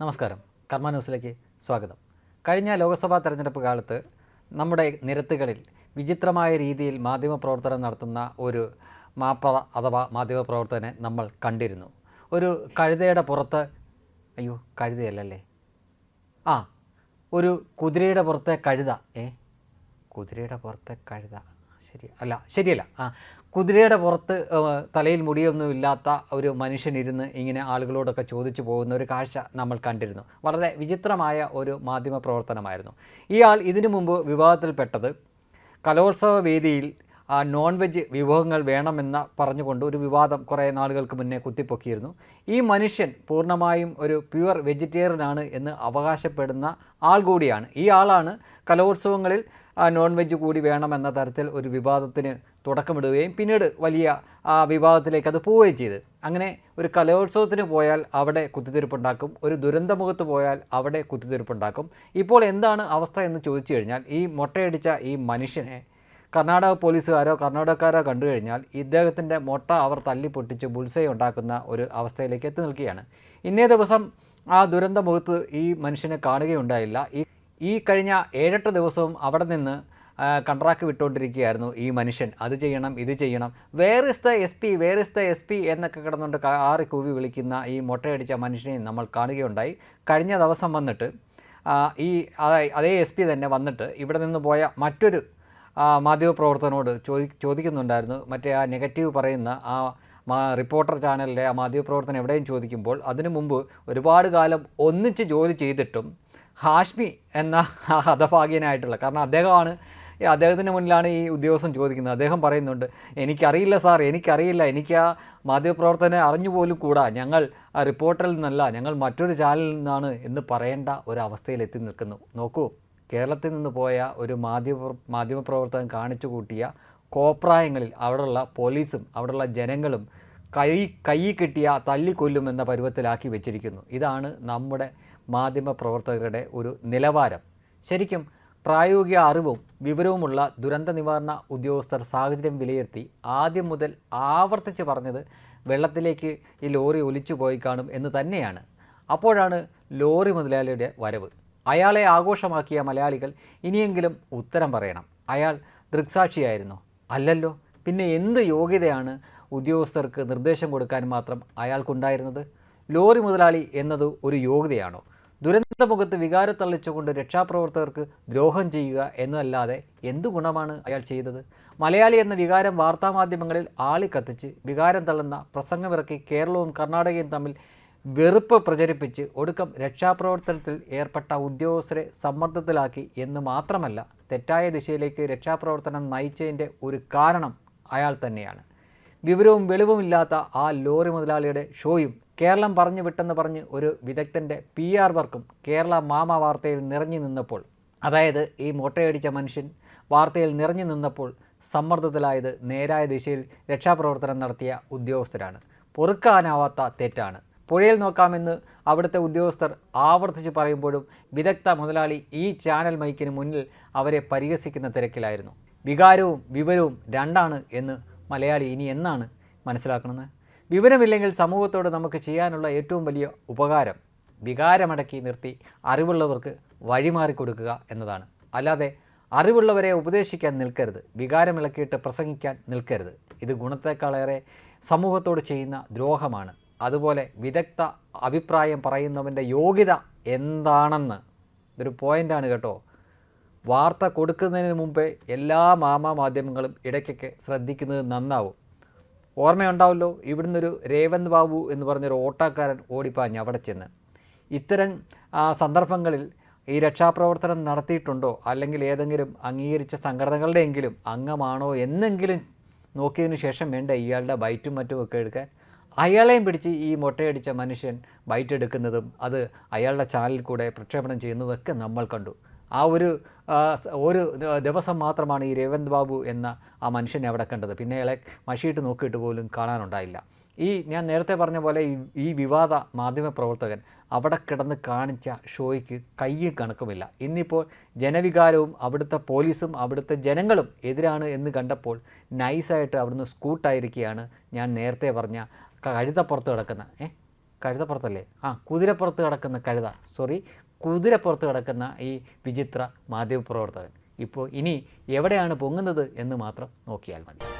നമസ്കാരം. കർമ്മ ന്യൂസിലേക്ക് സ്വാഗതം. കഴിഞ്ഞ ലോക്സഭാ തെരഞ്ഞെടുപ്പ് കാലത്ത് നമ്മുടെ നിരത്തുകളിൽ വിചിത്രമായ രീതിയിൽ മാധ്യമപ്രവർത്തനം നടത്തുന്ന ഒരു മാപ്പ അഥവാ മാധ്യമപ്രവർത്തകനെ നമ്മൾ കണ്ടിരുന്നു. ഒരു കഴുതയുടെ പുറത്ത് അയ്യോ കഴുതയല്ലല്ലേ? ആ ഒരു കുതിരയുടെ പുറത്തെ കഴുത ഏ? കുതിരയുടെ പുറത്തെ കഴുത. ശരി. അല്ല ശരിയല്ല. ആ കുതിരയുടെ പുറത്ത് തലയിൽ മുടിയൊന്നും ഇല്ലാത്ത ഒരു മനുഷ്യനിരുന്ന് ഇങ്ങനെ ആളുകളോടൊക്കെ ചോദിച്ചു പോകുന്ന ഒരു കാഴ്ച നമ്മൾ കണ്ടിരുന്നു. വളരെ വിചിത്രമായ ഒരു മാധ്യമ പ്രവർത്തനമായിരുന്നു. ഇയാൾ ഇതിനു മുമ്പ് വിവാദത്തിൽപ്പെട്ടത് കലോത്സവ വേദിയിൽ ആ, നോൺ വെജ് വിഭവങ്ങൾ വേണമെന്ന് പറഞ്ഞുകൊണ്ട് ഒരു വിവാദം കുറേ നാളുകൾക്ക് മുന്നേ കുത്തിപ്പൊക്കിയിരുന്നു. ഈ മനുഷ്യൻ പൂർണമായും ഒരു പ്യുവർ വെജിറ്റേറിയൻ ആണ് എന്ന് അവകാശപ്പെടുന്ന ആൾ കൂടിയാണ്. ഈ ആളാണ് കലോത്സവങ്ങളിൽ നോൺ വെജ് കൂടി വേണമെന്ന തരത്തിൽ ഒരു വിവാദത്തിന് തുടക്കമിടുകയും പിന്നീട് വലിയ ആ, വിവാദത്തിലേക്ക് അത് പോവുകയും ചെയ്ത്. അങ്ങനെ ഒരു കലോത്സവത്തിന് പോയാൽ അവിടെ കുത്തിത്തിരിപ്പുണ്ടാക്കും ഒരു ദുരന്തമുഖത്ത് പോയാൽ അവിടെ കുത്തിത്തിരിപ്പുണ്ടാക്കും. ഇപ്പോൾ എന്താണ് അവസ്ഥ എന്ന് ചോദിച്ചു കഴിഞ്ഞാൽ ഈ മൊട്ടയടിച്ച ഈ മനുഷ്യനെ കർണാടക പോലീസുകാരോ കർണാടകക്കാരോ കണ്ടു കഴിഞ്ഞാൽ ഇദ്ദേഹത്തിന്റെ മൊട്ട അവർ തല്ലി പൊട്ടിച്ച് ബുൾസൈ ഉണ്ടാക്കുന്ന ഒരു അവസ്ഥയിലേക്ക് എത്തി നിൽക്കുകയാണ്. ഇന്നേ ദിവസം ആ ദുരന്ത മുഖത്ത് ഈ മനുഷ്യനെ കാണുകയുണ്ടായില്ല. ഈ ഈ കഴിഞ്ഞ ഏഴെട്ട് ദിവസവും അവിടെ നിന്ന് കൺട്രാക്ട് വിട്ടുകൊണ്ടിരിക്കുകയായിരുന്നു ഈ മനുഷ്യൻ. അത് ചെയ്യണം ഇത് ചെയ്യണം. Where is the S P where is the S P എന്നൊക്കെ കിടന്നുകൊണ്ട് ആറി കൂവി വിളിക്കുന്ന ഈ മൊട്ടയടിച്ച മനുഷ്യനെ നമ്മൾ കാണുകയുണ്ടായി. കഴിഞ്ഞ ദിവസം വന്നിട്ട് ഈ അതേ എസ് പി തന്നെ വന്നിട്ട് ഇവിടെ നിന്ന് പോയ മറ്റൊരു മാധ്യമപ്രവർത്തകനോട് ചോദി ചോദിക്കുന്നുണ്ടായിരുന്നു. മറ്റേ ആ നെഗറ്റീവ് പറയുന്ന ആ റിപ്പോർട്ടർ ചാനലിലെ ആ മാധ്യമപ്രവർത്തനം എവിടെയും ചോദിക്കുമ്പോൾ അതിനു മുമ്പ് ഒരുപാട് കാലം ഒന്നിച്ച് ജോലി ചെയ്തിട്ടും ഹാഷ്മി എന്ന ഹതഭാഗ്യനായിട്ടുള്ള കാരണം അദ്ദേഹമാണ് അദ്ദേഹത്തിന്റെ മുന്നിലാണ് ഈ ഉദ്യോഗസ്ഥൻ ചോദിക്കുന്നത്. അദ്ദേഹം പറയുന്നുണ്ട് എനിക്കറിയില്ല സാർ എനിക്കറിയില്ല. എനിക്ക് ആ മാധ്യമപ്രവർത്തനെ അറിഞ്ഞു പോലും കൂടാ. ഞങ്ങൾ ആ റിപ്പോർട്ടറിൽ നിന്നല്ല ഞങ്ങൾ മറ്റൊരു ചാനലിൽ നിന്നാണ് എന്ന് പറയേണ്ട ഒരു അവസ്ഥയിൽ എത്തി നിൽക്കുന്നു. നോക്കൂ കേരളത്തിൽ നിന്ന് പോയ ഒരു മാധ്യമ മാധ്യമപ്രവർത്തകൻ കാണിച്ചു കൂട്ടിയ കോപ്രായങ്ങളിൽ അവിടെയുള്ള പോലീസും അവിടെയുള്ള ജനങ്ങളും കൈ കൈ കിട്ടിയ തല്ലിക്കൊല്ലും എന്ന പരുവത്തിലാക്കി വെച്ചിരിക്കുന്നു. ഇതാണ് നമ്മുടെ മാധ്യമ പ്രവർത്തകരുടെ ഒരു നിലവാരം. ശരിക്കും പ്രായോഗിക അറിവും വിവരവുമുള്ള ദുരന്ത നിവാരണ ഉദ്യോഗസ്ഥർ സാഹചര്യം വിലയിരുത്തി ആദ്യം മുതൽ ആവർത്തിച്ച് പറഞ്ഞത് വെള്ളത്തിലേക്ക് ഈ ലോറി ഒലിച്ചു പോയി കാണും എന്ന് തന്നെയാണ്. അപ്പോഴാണ് ലോറി മുതലാളിയുടെ വരവ്. അയാളെ ആഘോഷമാക്കിയ മലയാളികൾ ഇനിയെങ്കിലും ഉത്തരം പറയണം. അയാൾ ദൃക്സാക്ഷിയായിരുന്നു. അല്ലല്ലോ പിന്നെ എന്ത് യോഗ്യതയാണ് ഉദ്യോഗസ്ഥർക്ക് നിർദ്ദേശം കൊടുക്കാൻ മാത്രം അയാൾക്കുണ്ടായിരുന്നത്? ലോറി മുതലാളി എന്നത് ഒരു യോഗ്യതയാണോ? ദുരന്തമുഖത്ത് വികാരം തള്ളിച്ചുകൊണ്ട് രക്ഷാപ്രവർത്തകർക്ക് ദ്രോഹം ചെയ്യുക എന്നതല്ലാതെ എന്തു ഗുണമാണ് അയാൾ ചെയ്തത്? മലയാളി എന്ന വികാരം വാർത്താമാധ്യമങ്ങളിൽ ആളിക്കത്തിച്ച് വികാരം തള്ളുന്ന പ്രസംഗമിറക്കി കേരളവും കർണാടകയും തമ്മിൽ വെറുപ്പ് പ്രചരിപ്പിച്ച് ഒടുക്കം രക്ഷാപ്രവർത്തനത്തിൽ ഏർപ്പെട്ട ഉദ്യോഗസ്ഥരെ സമ്മർദ്ദത്തിലാക്കി എന്ന് മാത്രമല്ല തെറ്റായ ദിശയിലേക്ക് രക്ഷാപ്രവർത്തനം നയിച്ചതിന്റെ ഒരു കാരണം അയാൾ തന്നെയാണ്. വിവരവും വെളിവുമില്ലാത്ത ആ ലോറി മുതലാളിയുടെ ഷോയും കേരളം പറഞ്ഞു വിട്ടെന്ന് പറഞ്ഞ് ഒരു വിദഗ്ധന്റെ പി ആർ വർക്കും കേരള മാമ വാർത്തയിൽ നിറഞ്ഞു നിന്നപ്പോൾ അതായത് ഈ മൊട്ടയടിച്ച മനുഷ്യൻ വാർത്തയിൽ നിറഞ്ഞു നിന്നപ്പോൾ സമ്മർദ്ദത്തിലായത് നേരായ ദിശയിൽ രക്ഷാപ്രവർത്തനം നടത്തിയ ഉദ്യോഗസ്ഥരാണ്. പൊറുക്കാനാവാത്ത തെറ്റാണ്. പുഴയിൽ നോക്കാമെന്ന് അവിടുത്തെ ഉദ്യോഗസ്ഥർ ആവർത്തിച്ച് പറയുമ്പോഴും വിദഗ്ധ മുതലാളി ഈ ചാനൽ മൈക്കിന് മുന്നിൽ അവരെ പരിഹസിക്കുന്ന തിരക്കിലായിരുന്നു. വികാരവും വിവരവും രണ്ടാണ് എന്ന് മലയാളി ഇനി എന്നാണ് മനസ്സിലാക്കുന്നത്? വിവരമില്ലെങ്കിൽ സമൂഹത്തോട് നമുക്ക് ചെയ്യാനുള്ള ഏറ്റവും വലിയ ഉപകാരം വികാരമടക്കി നിർത്തി അറിവുള്ളവർക്ക് വഴിമാറി കൊടുക്കുക എന്നതാണ്. അല്ലാതെ അറിവുള്ളവരെ ഉപദേശിക്കാൻ നിൽക്കരുത് വികാരമിളക്കിയിട്ട് പ്രസംഗിക്കാൻ നിൽക്കരുത്. ഇത് ഗുണത്തെക്കാളേറെ സമൂഹത്തോട് ചെയ്യുന്ന ദ്രോഹമാണ്. അതുപോലെ വിദഗ്ധ അഭിപ്രായം പറയുന്നവന്റെ യോഗ്യത എന്താണെന്ന് ഇതൊരു പോയിന്റാണ് കേട്ടോ. വാർത്ത കൊടുക്കുന്നതിന് മുമ്പേ എല്ലാ മാമാ മാധ്യമങ്ങളും ഇടയ്ക്കൊക്കെ ശ്രദ്ധിക്കുന്നത് നന്നാവും. ഓർമ്മയുണ്ടാവല്ലോ ഇവിടുന്ന് ഒരു രേവന്ത് ബാബു എന്ന് പറഞ്ഞൊരു ഓട്ടക്കാരൻ ഓടിപ്പാഞ്ഞ് അവിടെ ചെന്ന്. ഇത്തരം സന്ദർഭങ്ങളിൽ ഈ രക്ഷാപ്രവർത്തനം നടത്തിയിട്ടുണ്ടോ? അല്ലെങ്കിൽ ഏതെങ്കിലും അംഗീകരിച്ച സംഘടനകളുടെയെങ്കിലും അംഗമാണോ എന്നെങ്കിലും നോക്കിയതിന് ശേഷം വേണ്ട ഇയാളുടെ ബൈറ്റും മറ്റും ഒക്കെ എടുക്കാൻ അയാളെയും പിടിച്ച് ഈ മൊട്ടയടിച്ച മനുഷ്യൻ ബൈറ്റ് എടുക്കുന്നതും അത് അയാളുടെ ചാനലിൽ കൂടെ പ്രക്ഷേപണം ചെയ്യുന്നതും ഒക്കെ നമ്മൾ കണ്ടു. ആ ഒരു ഒരു ദിവസം മാത്രമാണ് ഈ രേവന്ത് ബാബു എന്ന ആ മനുഷ്യനെ അവിടെ കണ്ടത്. പിന്നെ അയാളെ മഷിയിട്ട് നോക്കിയിട്ട് പോലും കാണാനുണ്ടായില്ല. ഈ ഞാൻ നേരത്തെ പറഞ്ഞ പോലെ ഈ വിവാദ മാധ്യമ പ്രവർത്തകൻ അവിടെ കിടന്ന് കാണിച്ച ഷോയ്ക്ക് കയ്യും കണക്കുമില്ല. ഇന്നിപ്പോൾ ജനവികാരവും അവിടുത്തെ പോലീസും അവിടുത്തെ ജനങ്ങളും എതിരാണ് എന്ന് കണ്ടപ്പോൾ നൈസായിട്ട് അവിടുന്ന് സ്കൂട്ടായിരിക്കുകയാണ് ഞാൻ നേരത്തെ പറഞ്ഞ കഴുതപ്പുറത്ത് കിടക്കുന്ന ഏ? കഴുതപ്പുറത്തല്ലേ? ആ കുതിരപ്പുറത്ത് കിടക്കുന്ന കഴുത. സോറി കുതിരപ്പുറത്ത് കിടക്കുന്ന ഈ വിചിത്ര മാധ്യമപ്രവർത്തകൻ. ഇപ്പോൾ ഇനി എവിടെയാണ് പൊങ്ങുന്നത് എന്ന് മാത്രം നോക്കിയാൽ മതി.